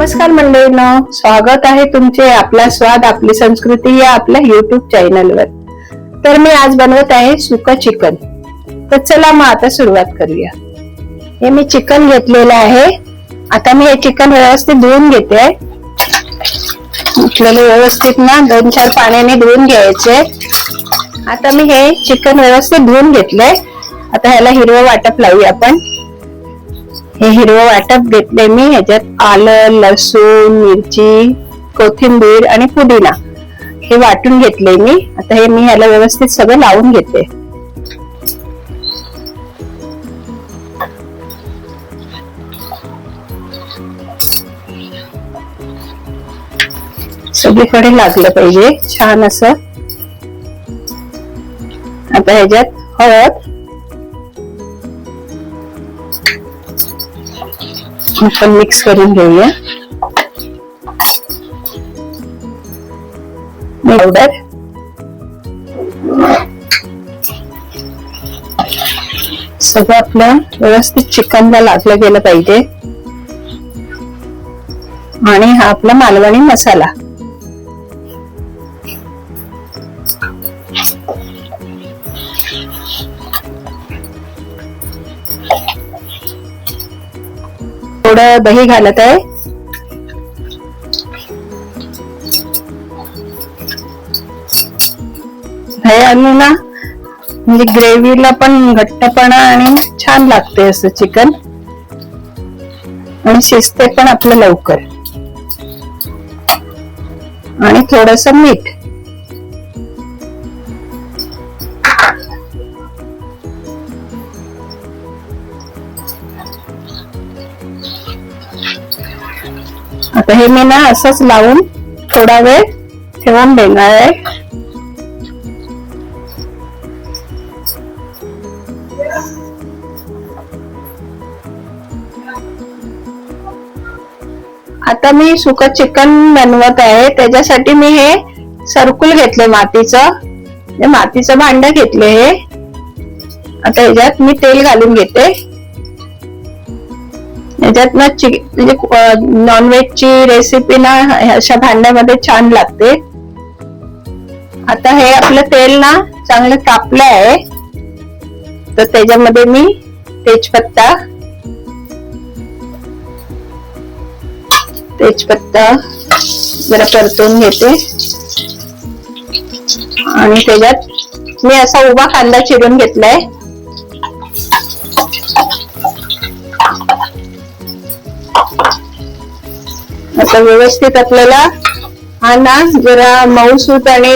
नमस्कार मंडळींनो स्वागत आहे तुमचे आपला स्वाद आपली संस्कृती या आपल्या युट्यूब चॅनलवर तर मी आज बनवत आहे सुक चिकन. तर चला मग आता सुरुवात करूया. हे मी चिकन घेतलेलं आहे. आता मी हे चिकन व्यवस्थित धुवून घेते. आपल्याला व्यवस्थित ना दोन चार पाण्याने धुवून घ्यायचे. आता मी हे चिकन व्यवस्थित धुवून घेतलंय. आता ह्याला हिरवं वाटप लावूया आपण. हे हिरवं वाटप घेतले मी ह्याच्यात आलं लसूण मिरची कोथिंबीर आणि पुदिना. हे वाटून घेतले मी. आता हे मी ह्याला व्यवस्थित सगळं लावून घेते. सगळीकडे लागलं पाहिजे छान असं. आता ह्याच्यात हळद आपण मिक्स करून घेऊया. पावडर सगळं आपलं व्यवस्थित चिकनला लागलं गेलं पाहिजे. आणि हा आपला मालवणी मसाला. थोडं दही घालत आहे. दह्याने ना म्हणजे ग्रेव्हीला पण घट्टपणा आणि छान लागते असं चिकन. आणि शिजते पण आपलं लवकर. आणि थोडस मीठ. तर हे मी ना असंच लावून थोडा वेळ ठेवून देणार आहे. आता मी सुक चिकन बनवत आहे. त्याच्यासाठी मी हे सर्कुल घेतले मातीचं. मातीचं भांड घेतले हे. आता ह्याच्यात मी तेल घालून घेते. याच्यात ना चि म्हणजे नॉनव्हेजची रेसिपी ना अशा भांड्यामध्ये छान लागते. आता हे आपलं तेल ना चांगलं तापलं आहे. तर त्याच्यामध्ये मी तेजपत्ता तेजपत्ता जरा परतून घेते. आणि त्याच्यात मी असा उभा कांदा चिरून घेतलाय. आता व्यवस्थित आपल्याला हा ना जरा मऊसूत आणि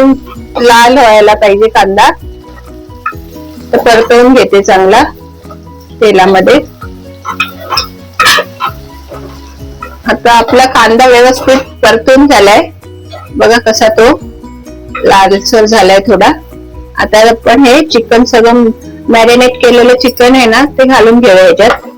लाल व्हायला पाहिजे कांदा. तर परतवून घेते चांगला तेलामध्ये. आता आपला कांदा व्यवस्थित परतून झालाय. बघा कसा तो लालसर झालाय थोडा. आता आपण हे चिकन सगळं मॅरिनेट केलेलं चिकन आहे ना ते घालून घेऊया याच्यात.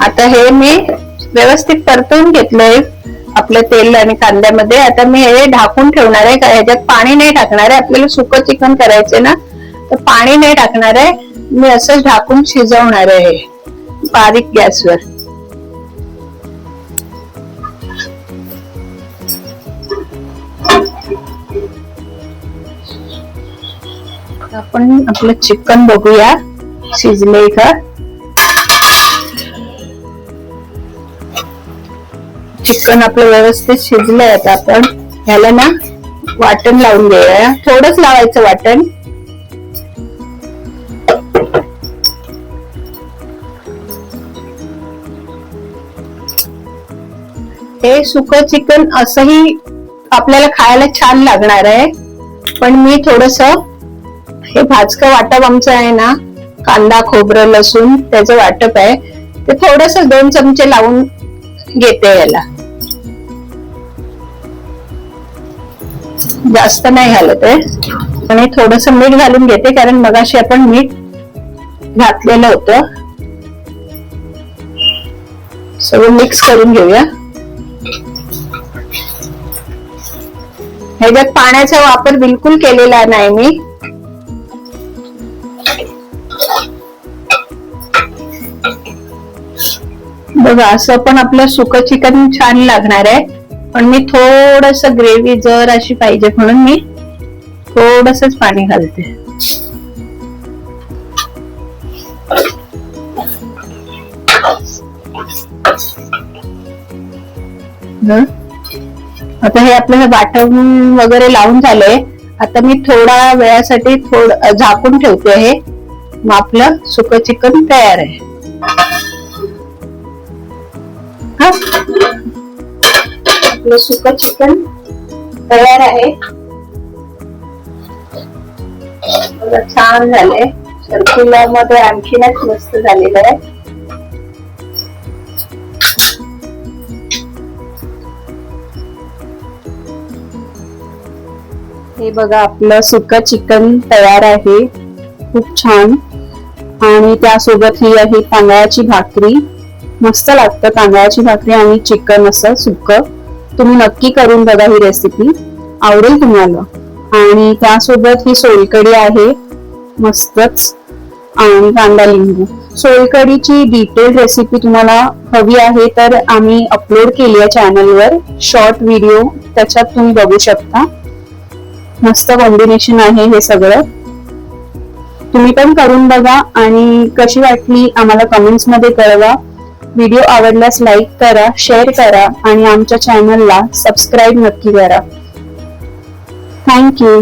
आता हे मी व्यवस्थित परतून घेतलंय. आपलं तेल आणि कांद्यामध्ये. आता मी हे ढाकून ठेवणार आहे का ह्याच्यात पाणी नाही टाकणार आहे. आपल्याला सुकं चिकन करायचंय ना तर पाणी नाही टाकणार आहे. मी असंच ढाकून शिजवणार आहे बारीक गॅसवर. आपण आपलं चिकन बघूया शिजले का? चिकन आपलं व्यवस्थित शिजलंय आता आपण. ह्याला ना वाटण लावून घेऊया. थोडंच लावायचं वाटण. हे सुक चिकन असंही आपल्याला खायला छान लागणार आहे. पण मी थोडस हे भाजकं वाटप आमचं आहे ना कांदा खोबरं लसूण त्याचं वाटप आहे. ते थोडस दोन चमचे लावून घेते याला. जास्त नाही घालत आहे. आणि थोडस मीठ घालून घेते कारण मगाशी आपण मीठ घातलेलं होतं. सगळं मिक्स करून घेऊया. ह्याच्यात पाण्याचा वापर बिलकुल केलेला नाही मी. बघा असं पण आपलं सुकं चिकन छान लागणार आहे. पण मी थोडस ग्रेव्ही जर अशी पाहिजे म्हणून मी थोडस पाणी घालते. आता हे आपलं हे वाटण वगैरे लावून झालंय. आता मी थोडा वेळासाठी थोड झाकून ठेवते हे. मग आपलं सुकं चिकन तयार आहे. आपलं सुकं चिकन तयार आहे. छान झालंय. सर्क्युलरमध्ये आणखीनच मस्त झालेलं आहे. हे बघा आपलं सुकं चिकन तयार आहे. खूप छान. आणि त्यासोबत ही आहे तांदळाची भाकरी. मस्त लागतं तांदळाची भाकरी आणि चिकन असं सुकं. तुम्ही नक्की करून बघा ही रेसिपी आवडेल तुम्हाला. आणि त्यासोबत ही सोलकडी आहे मस्तच. आणि कांदा लिंबू. सोलकडीची डिटेल रेसिपी तुम्हाला हवी आहे तर आम्ही अपलोड केली आहे चॅनलवर शॉर्ट व्हिडिओ त्याच्यात तुम्ही बघू शकता. मस्त कॉम्बिनेशन आहे हे सगळं. तुम्ही पण करून बघा आणि कशी वाटली आम्हाला कमेंट्समध्ये कळवा. व्हिडिओ आवडल्यास लाईक करा शेअर करा आणि आमच्या चॅनलला सबस्क्राईब नक्की करा. थँक्यू.